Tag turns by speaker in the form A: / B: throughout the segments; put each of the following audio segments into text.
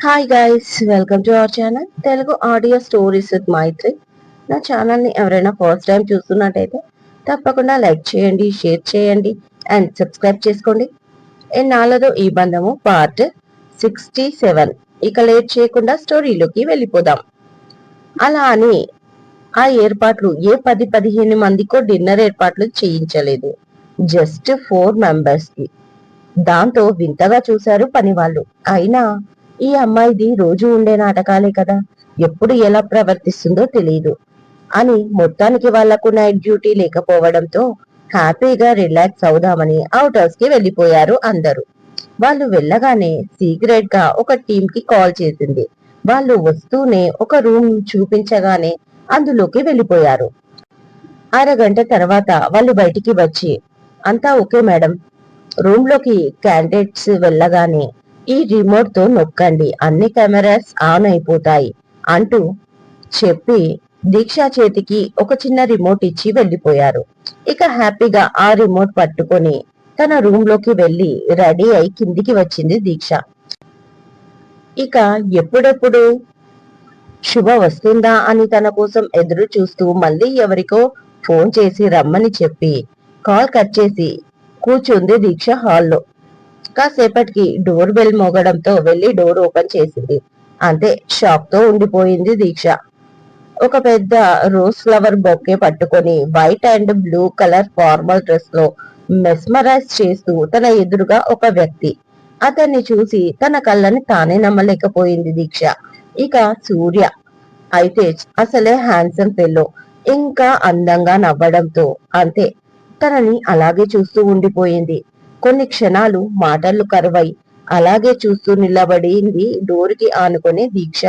A: Hi guys welcome to our channel Telugu audio stories with Maithri నా ఛానల్ని ఎవరైనా first time చూస్తున్నట్టయితే తప్పకుండా లైక్ చేయండి షేర్ చేయండి అండ్ సబ్స్క్రైబ్ చేసుకోండి. ఎన్నాళ్ళదో ఈ బంధము పార్ట్ సిక్స్టీ సెవెన్ ఇక లేట్ చేయకుండా స్టోరీలోకి వెళ్ళిపోదాం. అలా అని ఆ ఏర్పాట్లు ఏ పది పదిహేను మందికో డిన్నర్ ఏర్పాట్లు చేయించలేదు. జస్ట్ ఫోర్ మెంబర్స్కి దాంతో వింతగా చూశారు పని వాళ్ళు అయినా ఈ అమ్మాయిది రోజు ఉండే నాటకాలే కదా. ఎప్పుడు ఎలా ప్రవర్తిస్తుందో తెలియదు అని మొత్తానికి వాళ్ళకు నైట్ డ్యూటీ లేకపోవడంతో హ్యాపీగా రిలాక్స్ అవుదామని అవుట్ హౌస్కి వెళ్ళిపోయారు అందరూ. వాళ్ళు వెళ్ళగానే సీక్రెట్గా ఒక టీమ్కి కాల్ చేసింది. వాళ్ళు వస్తూనే ఒక రూమ్ చూపించగానే అందులోకి వెళ్ళిపోయారు. అరగంట తర్వాత వాళ్ళు బయటికి వచ్చి అంతా ఓకే మేడం. రూమ్లోకి క్యాండిడేట్స్ వెళ్ళగానే ఈ రిమోట్తో నొక్కండి. అన్ని కెమెరాస్ ఆన్ అయిపోతాయి అంటూ చెప్పి దీక్ష చేతికి ఒక చిన్న రిమోట్ ఇచ్చి వెళ్ళిపోయారు. ఇక హ్యాపీగా ఆ రిమోట్ పట్టుకొని తన రూమ్లోకి వెళ్ళి రెడీ అయి కిందికి వచ్చింది దీక్ష. ఇక ఎప్పుడెప్పుడు శుభ వస్తుందా అని తన కోసం ఎదురు చూస్తూ మళ్ళీ ఎవరికో ఫోన్ చేసి రమ్మని చెప్పి కాల్ కట్ చేసి కూర్చుంది దీక్ష హాల్లో కాసేపటికి డోర్ బెల్ మోగడంతో వెళ్ళి డోర్ ఓపెన్ చేసింది. అంతే షాక్తో ఉండిపోయింది దీక్ష. ఒక పెద్ద రోజ్ ఫ్లవర్ బొకే పట్టుకొని white and blue colour formal డ్రెస్లో మెస్మరైజ్ చేస్తూ తన ఎదురుగా ఒక వ్యక్తి. అతన్ని చూసి తన కళ్ళని తానే నమ్మలేకపోయింది దీక్ష. ఇక సూర్య. అయితే అసలే హ్యాండ్సమ్ పెళ్ళో ఇంకా అందంగా నవ్వడంతో అంతే. తనని అలాగే చూస్తూ ఉండిపోయింది. కొన్ని క్షణాలు మాటలు కరువై అలాగే చూస్తూ నిలబడింది డోర్కి ఆనుకునే దీక్ష.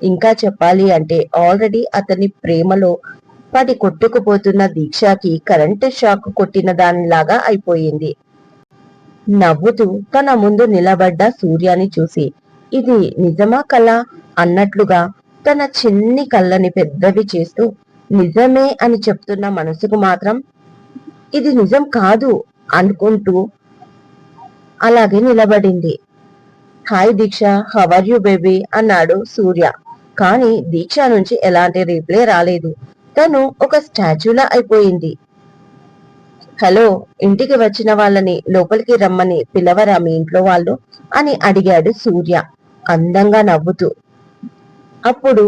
A: ఇంకా చెప్పాలి అంటే ఆల్రెడీ అతని ప్రేమలో పడి కొట్టుకుపోతున్న దీక్షకి కరెంట్ షాక్ కొట్టిన దానిలాగా అయిపోయింది. నవ్వుతూ తన ముందు నిలబడ్డ సూర్యాని చూసి ఇది నిజమా కళ అన్నట్లుగా తన చిన్ని కళ్ళని పెద్దవి చేస్తూ నిజమే అని చెప్తున్న మనసుకు మాత్రం ఇది నిజం కాదు అనుకుంటూ అలాగే నిలబడింది. Hi Deeksha how are you baby? అన్నాడు సూర్య. కానీ దీక్ష నుంచి ఎలాంటి రీప్లే రాలేదు. తను ఒక స్టాచ్యూలా అయిపోయింది. హలో ఇంటికి వచ్చిన వాళ్ళని లోపలికి రమ్మని పిలవరా మీ ఇంట్లో వాళ్ళు? అని అడిగాడు సూర్య అందంగా నవ్వుతూ. అప్పుడు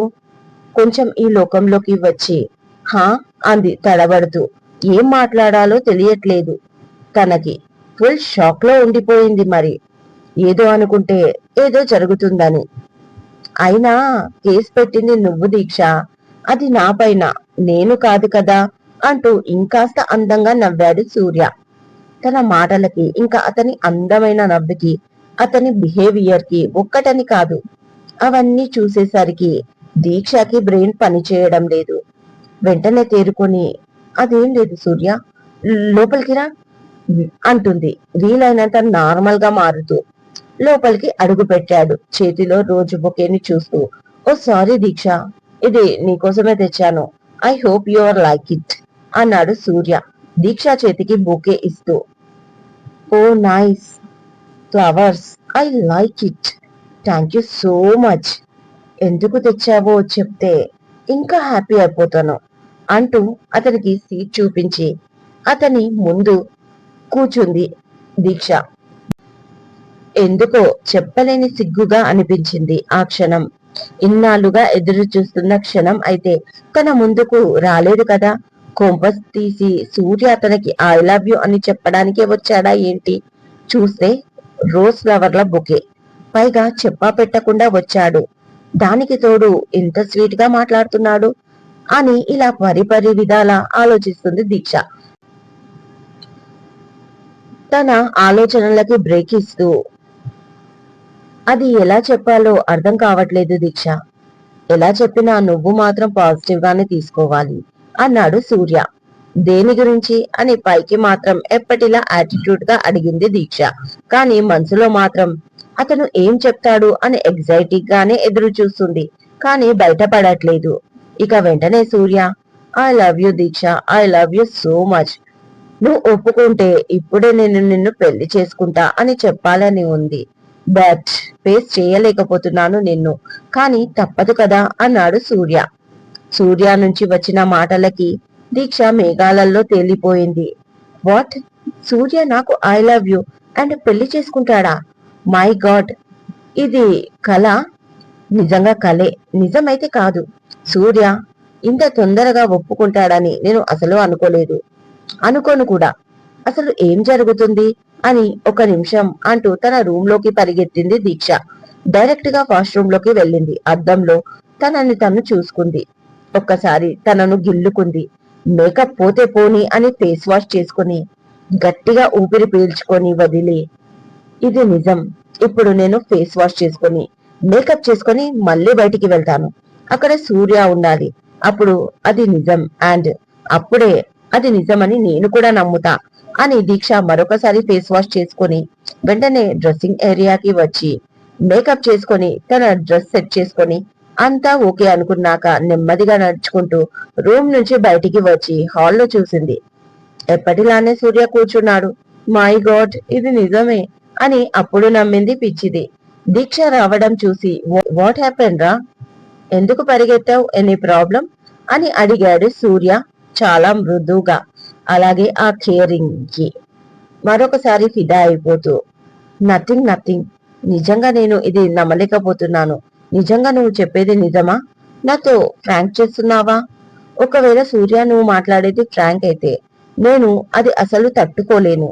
A: కొంచెం ఈ లోకంలోకి వచ్చి హా? అంది తడబడుతూ. ఏం మాట్లాడాలో తెలియట్లేదు తనకి. ఫుల్ షాక్లో ఉండిపోయింది మరి. ఏదో అనుకుంటే ఏదో జరుగుతుందని. అయినా కేసు పెట్టింది నువ్వు దీక్ష. అది నా పైన. నేను కాదు కదా అంటూ ఇంకాస్త అందంగా నవ్వాడు సూర్య. తన మాటలకి ఇంకా అతని అందమైన నవ్వుకి అతని బిహేవియర్కి ఒక్కటని కాదు. అవన్నీ చూసేసరికి దీక్షకి బ్రెయిన్ పనిచేయడం లేదు. వెంటనే తేరుకొని అదేం లేదు సూర్య. లోపలికి రా. అంటుంది. వీలైనంత నార్మల్గా మారుతూ లోపలికి అడుగు పెట్టాడు. చేతిలో రోజు బొకేని చూస్తూ ఓ సారీ దీక్ష ఇది నీకోసమే తెచ్చాను. I hope you are like it అన్నాడు సూర్య. దీక్ష చేతికి బొకే ఇస్తూ ఓ nice flowers I like it. Thank you so much. ఎందుకు తెచ్చావో చెప్తే ఇంకా హ్యాపీ అయిపోతాను అంటూ అతనికి సీట్ చూపించి అతని ముందు కూచుంది దీక్ష. ఎందుకో చెప్పలేని సిగ్గుగా అనిపించింది ఆ క్షణం. ఇన్నాళ్ళుగా ఎదురు చూస్తున్న క్షణం అయితే తన ముందుకు రాలేదు కదా. కొంపస్ తీసి సూర్య అతనికి ఐ లవ్ యు అని చెప్పడానికే వచ్చాడా ఏంటి? చూస్తే రోజ్ ఫ్లవర్ల బుకే. పైగా చెప్పా పెట్టకుండా వచ్చాడు. దానికి తోడు ఇంత స్వీట్గా మాట్లాడుతున్నాడు? అని ఇలా పరిపరి విధాలా ఆలోచిస్తుంది దీక్ష. తన ఆలోచనలకి బ్రేక్ ఇస్తూ. అది ఎలా చెప్పాలో అర్థం కావట్లేదు దీక్ష. ఎలా చెప్పినా నువ్వు మాత్రం పాజిటివ్ గానే తీసుకోవాలి అన్నాడు సూర్య. దేని గురించి? అని పైకి మాత్రం ఎప్పటిలా యాటిట్యూడ్గా అడిగింది దీక్ష. కానీ మనసులో మాత్రం అతను ఏం చెప్తాడు అని ఎగ్జైటిక్ గానే ఎదురు చూస్తుంది కానీ బయటపడట్లేదు. ఇక వెంటనే Surya I love you Deeksha. I love you so much నువ్వు ఒప్పుకుంటే ఇప్పుడే నేను నిన్ను పెళ్ళి చేసుకుంటా అని చెప్పాలని ఉంది. బట్ ఫేస్ చేయలేకపోతున్నాను నిన్ను. కానీ తప్పదు కదా అన్నాడు సూర్య. సూర్య నుంచి వచ్చిన మాటలకి దీక్ష మేఘాలల్లో తేలిపోయింది. వాట్ సూర్య నాకు ఐ లవ్ యు అండ్ పెళ్ళి చేసుకుంటాడా? మై గాడ్ ఇది కళ నిజంగా కలే. నిజమైతే కాదు. సూర్య ఇంత తొందరగా ఒప్పుకుంటాడని నేను అసలు అనుకోలేదు. అనుకోను కూడా. అసలు ఏం జరుగుతుంది? అని ఒక నిమిషం అంటూ తన రూమ్లోకి పరిగెత్తింది దీక్ష. డైరెక్ట్గా వాష్రూమ్లోకి వెళ్ళింది. అద్దంలో తనని తను చూసుకుంది. ఒక్కసారి తనను గిల్లుకుంది. మేకప్ పోతే పోని అని ఫేస్ వాష్ చేసుకుని గట్టిగా ఊపిరి పీల్చుకొని వదిలి ఇది నిజం. ఇప్పుడు నేను ఫేస్ వాష్ చేసుకొని మేకప్ చేసుకొని మళ్ళీ బయటికి వెళ్తాను. అక్కడ సూర్య ఉండాలి. అప్పుడు అది నిజం. అండ్ అప్పుడే అది నిజమని నేను కూడా నమ్ముతా అని దీక్ష మరొకసారి ఫేస్ వాష్ చేసుకొని వెంటనే డ్రెస్సింగ్ ఏరియాకి వచ్చి మేకప్ చేసుకొని తన డ్రెస్ సెట్ చేసుకొని అంతా ఓకే అనుకున్నాక నెమ్మదిగా నడుచుకుంటూ రూమ్ నుంచి బయటికి వచ్చి హాల్లో చూసింది. ఎప్పటిలానే సూర్య కూర్చున్నాడు. మై గాడ్ ఇది నిజమే అని అప్పుడు నమ్మింది పిచ్చిది. దీక్ష రావడం చూసి వాట్ హ్యాపెన్ రా? ఎందుకు పరిగెత్తావు? Any problem? అని అడిగాడు సూర్య. చాలా మృదువుగా. అలాగే ఆ కేరింగ్. కి మరొకసారి ఫిదా అయిపోతూ నథింగ్ నథింగ్. నిజంగా నేను ఇది నమ్మలేకపోతున్నాను. నిజంగా నువ్వు చెప్పేది నిజమా? నాతో ఫ్రాంక్ చేస్తున్నావా? ఒకవేళ సూర్య నువ్వు మాట్లాడేది ఫ్రాంక్ అయితే నేను అది అసలు తట్టుకోలేను.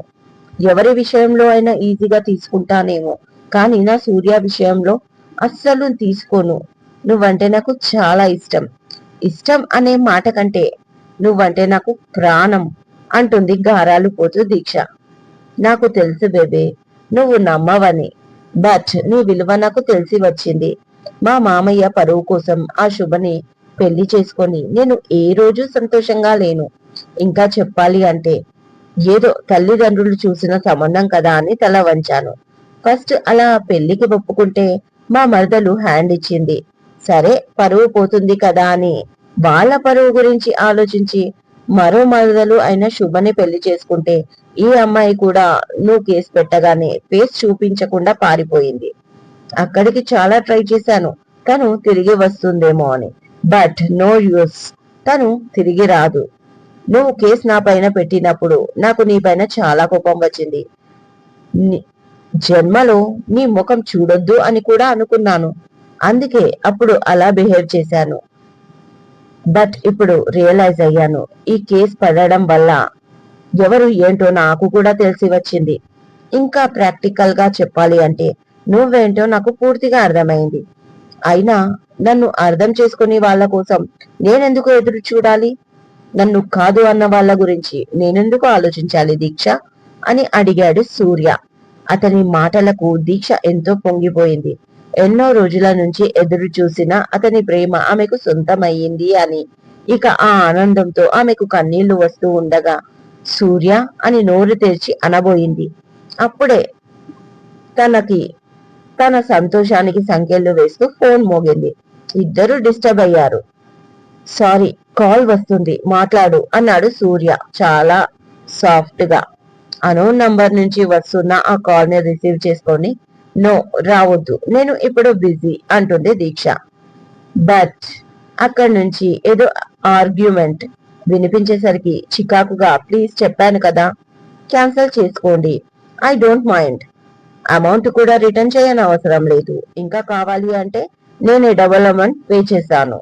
A: ఎవరి విషయంలో అయినా ఈజీగా తీసుకుంటానేమో. కానీ నా సూర్య విషయంలో అస్సలు తీసుకోను. నువ్వంటే నాకు చాలా ఇష్టం. ఇష్టం అనే మాట కంటే నువ్వంటే నాకు ప్రాణం అంటుంది గారాలు పోతూ దీక్ష. నాకు తెలుసు బేబే నువ్వు నమ్మవని. బట్ నీ విలువ నాకు తెలిసి వచ్చింది. మా మామయ్య పరువు కోసం ఆ శుభని పెళ్ళి చేసుకొని నేను ఏ రోజు సంతోషంగా లేను. ఇంకా చెప్పాలి అంటే ఏదో తల్లిదండ్రులు చూసిన సంబంధం కదా అని తల వంచాను. ఫస్ట్ అలా పెళ్ళికి ఒప్పుకుంటే మా మరదలు హ్యాండ్ ఇచ్చింది. సరే పరువు పోతుంది కదా అని వాళ్ళ పరువు గురించి ఆలోచించి మరో మరదలు అయిన శుభని పెళ్ళి చేసుకుంటే ఈ అమ్మాయి కూడా నువ్వు కేసు పెట్టగానే ఫేస్ చూపించకుండా పారిపోయింది. అక్కడికి చాలా ట్రై చేశాను. తను తిరిగి వస్తుందేమో అని. But no use. తను తిరిగి రాదు. నువ్వు కేసు నా పైన పెట్టినప్పుడు నాకు నీ పైన చాలా కోపం వచ్చింది. జన్మలో నీ ముఖం చూడొద్దు అని కూడా అనుకున్నాను. అందుకే అప్పుడు అలా బిహేవ్ చేశాను. బట్ ఇప్పుడు రియలైజ్ అయ్యాను. ఈ కేసు పడడం వల్ల ఎవరు ఏంటో నాకు కూడా తెలిసి వచ్చింది. ఇంకా ప్రాక్టికల్గా చెప్పాలి అంటే నువ్వేంటో నాకు పూర్తిగా అర్థమైంది. అయినా నన్ను అర్థం చేసుకుని వాళ్ళ కోసం నేనెందుకు ఎదురు చూడాలి? నన్ను కాదు అన్న వాళ్ళ గురించి నేనెందుకు ఆలోచించాలి దీక్ష? అని అడిగాడు సూర్య. అతని మాటలకు దీక్ష ఎంతో పొంగిపోయింది. ఎన్నో రోజుల నుంచి ఎదురు చూసిన అతని ప్రేమ ఆమెకు సొంతమయ్యింది అని. ఇక ఆ ఆనందంతో ఆమెకు కన్నీళ్ళు వస్తూ ఉండగా సూర్య అని నోరు తెరిచి అనబోయింది. అప్పుడే తనకి తన సంతోషానికి సంఖ్యలు వేస్తూ ఫోన్ మోగింది. ఇద్దరు డిస్టర్బ్ అయ్యారు. సారీ కాల్ వస్తుంది. మాట్లాడు అన్నాడు సూర్య చాలా సాఫ్ట్గా అనోన్ నంబర్ నుంచి వస్తున్న ఆ కాల్ని రిసీవ్ చేసుకొని నో రావద్దు. నేను ఇప్పుడు బిజీ అంటుంది దీక్ష. బట్ అక్కడి నుంచి ఏదో ఆర్గ్యుమెంట్ వినిపించేసరికి చికాకుగా ప్లీజ్ చెప్పాను కదా క్యాన్సిల్ చేసుకోండి. ఐ డోంట్ మైండ్ అమౌంట్ కూడా రిటర్న్ చేయని అవసరం లేదు. ఇంకా కావాలి అంటే నేను డబుల్ అమౌంట్ పే చేశాను.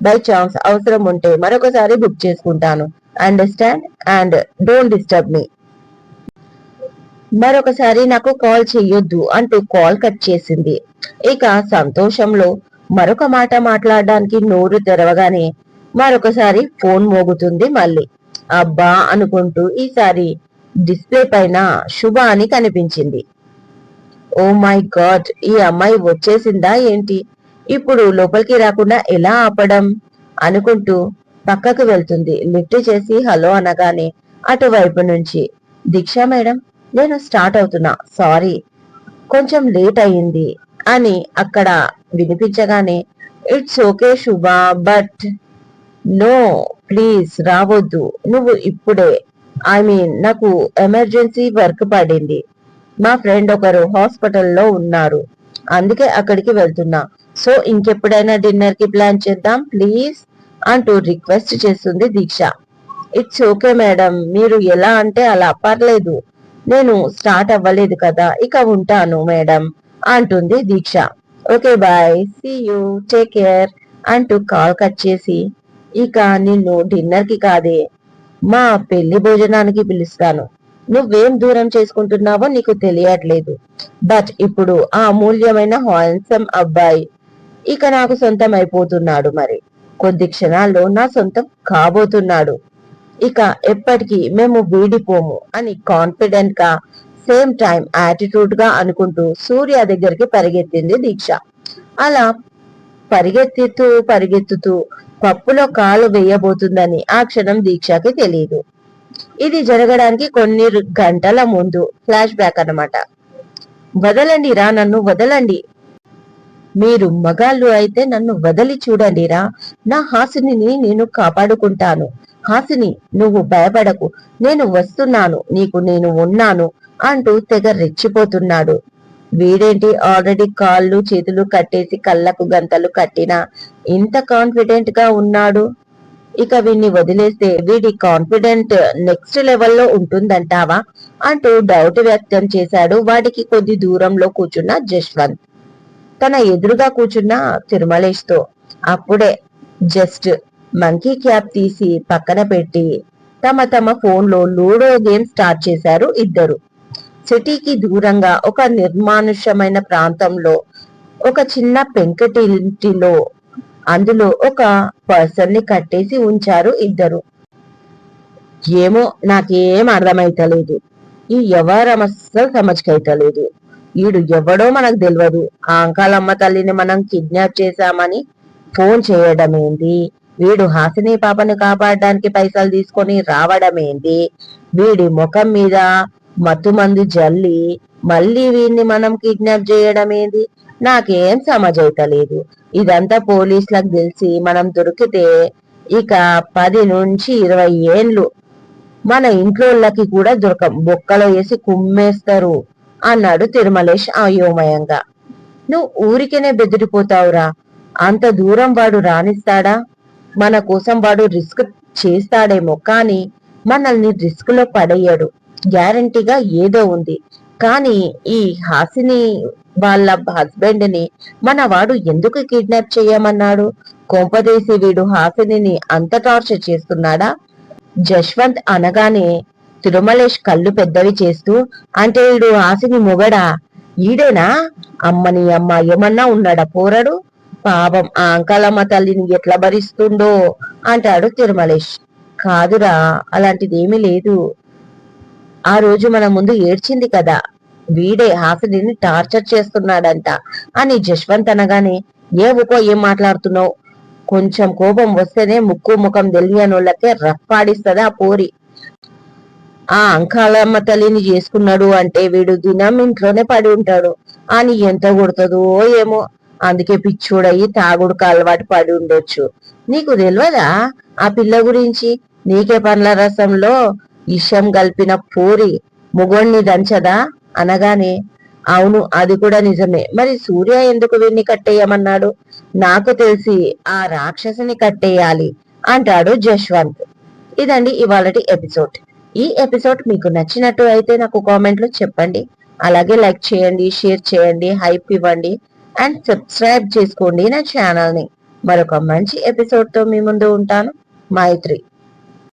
A: బై ఛాన్స్ అవసరం ఉంటే మరొకసారి బుక్ చేసుకుంటాను. Understand and don't disturb me మరొకసారి నాకు కాల్ చెయ్యొద్దు అంటూ కాల్ కట్ చేసింది. ఇక సంతోషంలో మరొక మాట మాట్లాడడానికి నోరు తెరవగానే మరొకసారి ఫోన్ మోగుతుంది మళ్ళీ. అబ్బా అనుకుంటూ ఈసారి డిస్ప్లే పైన శుభ అని కనిపించింది. ఓ మై గాడ్ ఈ అమ్మాయి వచ్చేసిందా ఏంటి? ఇప్పుడు లోపలికి రాకుండా ఎలా ఆపడం? అనుకుంటూ పక్కకు వెళ్తుంది. లిఫ్ట్ చేసి హలో అనగానే అటువైపు నుంచి దీక్ష మేడం నేను స్టార్ట్ అవుతున్నా. సారీ. కొంచెం లేట్ అయ్యింది అని అక్కడ వినిపించగానే it's okay Shubha but no please రావద్దు. నువ్వు ఇప్పుడే. ఐ మీన్ నాకు ఎమర్జెన్సీ వర్క్ పడింది. మా ఫ్రెండ్ ఒకరు హాస్పిటల్లో ఉన్నారు. అందుకే అక్కడికి వెళ్తున్నా. సో ఇంకెప్పుడైనా డిన్నర్కి ప్లాన్ చేద్దాం ప్లీజ్? అంటూ రిక్వెస్ట్ చేస్తుంది దీక్ష. It's okay madam. మీరు ఎలా అంటే అలా పర్లేదు. నేను స్టార్ట్ అవ్వలేదు కదా ఇక ఉంటాను మేడం అంటుంది Deeksha. Okay bye see you take care అంటూ కాల్ కట్ చేసి ఇక నిన్ను డిన్నర్కి కాదే మా పెళ్ళి భోజనానికి పిలుస్తాను. నువ్వేం దూరం చేసుకుంటున్నావో నీకు తెలియట్లేదు. బట్ ఇప్పుడు ఆ అమూల్యమైన హాన్సమ్ అబ్బాయి ఇక నాకు సొంతం అయిపోతున్నాడు మరి. కొద్ది క్షణాల్లో నా సొంతం కాబోతున్నాడు. ఇక ఎప్పటికీ మేము వీడిపోము అని కాన్ఫిడెంట్గా సేమ్ టైం యాటిట్యూడ్గా అనుకుంటూ సూర్య దగ్గరికి పరిగెత్తింది దీక్ష. అలా పరిగెత్తుతూ పరిగెత్తుతూ పప్పులో కాలు వేయబోతుందని ఆ క్షణం దీక్షకి తెలియదు ఇది జరగడానికి కొన్ని గంటల ముందు ఫ్లాష్ బ్యాక్ అన్నమాట. వదలండి రా నన్ను వదలండి. మీరు మగాళ్ళు అయితే నన్ను వదిలి చూడండిరా. నా హాసిని నేను కాపాడుకుంటాను. హాసిని నువ్వు భయపడకు. నేను వస్తున్నాను. నీకు నేను ఉన్నాను అంటూ తెగ రెచ్చిపోతున్నాడు. వీడేంటి ఆల్రెడీ కాళ్ళు చేతులు కట్టేసి కళ్ళకు గంతలు కట్టినా ఇంత కాన్ఫిడెంట్గా ఉన్నాడు? ఇక వీడిని వదిలేస్తే వీడి కాన్ఫిడెంట్ నెక్స్ట్ లెవెల్లో ఉంటుందంటావా? అంటూ డౌట్ వ్యక్తం చేశాడు వాడికి కొద్ది దూరంలో కూర్చున్న జశ్వంత్. తన ఎదురుగా కూర్చున్న తిరుమలేష్తో అప్పుడే జస్ట్ మంకీ క్యాప్ తీసి పక్కన పెట్టి తమ తమ ఫోన్లో లూడో గేమ్ స్టార్ట్ చేశారు ఇద్దరు. సిటీకి దూరంగా ఒక నిర్మానుష్యమైన ప్రాంతంలో ఒక చిన్న పెంకటింటిలో అందులో ఒక పర్సన్ని కట్టేసి ఉంచారు ఇద్దరు. ఏమో నాకేం అర్థమైతలేదు. ఈ ఎవరం అస్సలు సమజ్కైతలేదు. ఈడు ఎవడో మనకు తెలియదు ఆ అంకాలమ్మ తల్లిని మనం కిడ్నాప్ చేశామని ఫోన్ చేయడం ఏంటి వీడు హాసిని పాపని కాపాడడానికి పైసలు తీసుకొని రావడం ఏంటి? వీడి ముఖం మీద మత్తుమందు జల్లి మళ్ళీ వీడిని మనం కిడ్నాప్ చేయడం ఏంది నాకేం సమజైతలేదు. ఇదంతా పోలీసులకు తెలిసి మనం దొరికితే ఇక పది నుంచి ఇరవై ఏండ్లు మన ఇంట్లోళ్ళకి కూడా దొరకం. బొక్కలో వేసి కుమ్మేస్తారు అన్నాడు తిరుమలేష్ అయోమయంగా. నువ్వు ఊరికేనే బెదిరిపోతావురా? అంత దూరం వాడు రాణిస్తాడా మన కోసం వాడు రిస్క్ చేస్తాడేమో కానీ మనల్ని రిస్క్లో పడేయడు. గ్యారంటీగా ఏదో ఉంది. కానీ ఈ హాసిని వాళ్ళ హస్బెండ్ని మన వాడు ఎందుకు కిడ్నాప్ చేయమన్నాడు? కొంపదేసి వీడు హాసిని అంత టార్చర్ చేస్తున్నాడా? జశ్వంత్ అనగానే తిరుమలేష్ కళ్ళు పెద్దవి చేస్తూ అంటే వీడు హాసిని మొగడా? ఈడేనా? అమ్మని అమ్మ ఏమన్నా ఉన్నాడా పోరడు? పాపం ఆ అంకాలమ్మ తల్లిని ఎట్లా భరిస్తుండో అంటాడు తిరుమలేష్. కాదురా అలాంటిదేమీ లేదు. ఆ రోజు మన ముందు ఏడ్చింది కదా. వీడే హాసిని టార్చర్ చేస్తున్నాడంట అని జశ్వంత్ అనగానే ఏ ఏం మాట్లాడుతున్నావు? కొంచెం కోపం వస్తేనే ముక్కు ముఖం తెలియనోళ్ళకే రప్పాడిస్తుంది ఆ పోరి. ఆ అంకాలమ్మ తల్లిని చేసుకున్నాడు అంటే వీడు దినం ఇంట్లోనే పడి ఉంటాడు. అని ఎంత కొడుతుందో ఏమో అందుకే పిచ్చోడయ్యి తాగుడుకు అలవాటు పడి ఉండొచ్చు. నీకు తెలియదా ఆ పిల్ల గురించి నీకే పండ్ల రసంలో ఇషం కలిపిన పూరి ముగోణ్ణి దంచదా? అనగానే అవును అది కూడా నిజమే. మరి సూర్య ఎందుకు వీణ్ణి కట్టేయమన్నాడు? నాకు తెలిసి ఆ రాక్షసుని కట్టేయాలి అంటాడు జశ్వంత్. ఇదండి ఇవాళటి ఎపిసోడ్. ఈ ఎపిసోడ్ మీకు నచ్చినట్టు అయితే నాకు కామెంట్లో చెప్పండి. అలాగే లైక్ చేయండి షేర్ చేయండి హైప్ ఇవ్వండి. అండ్ సబ్స్క్రైబ్ చేసుకోండి నా ఛానల్ని మరొక మంచి ఎపిసోడ్తో మీ ముందు ఉంటాను. మైత్రి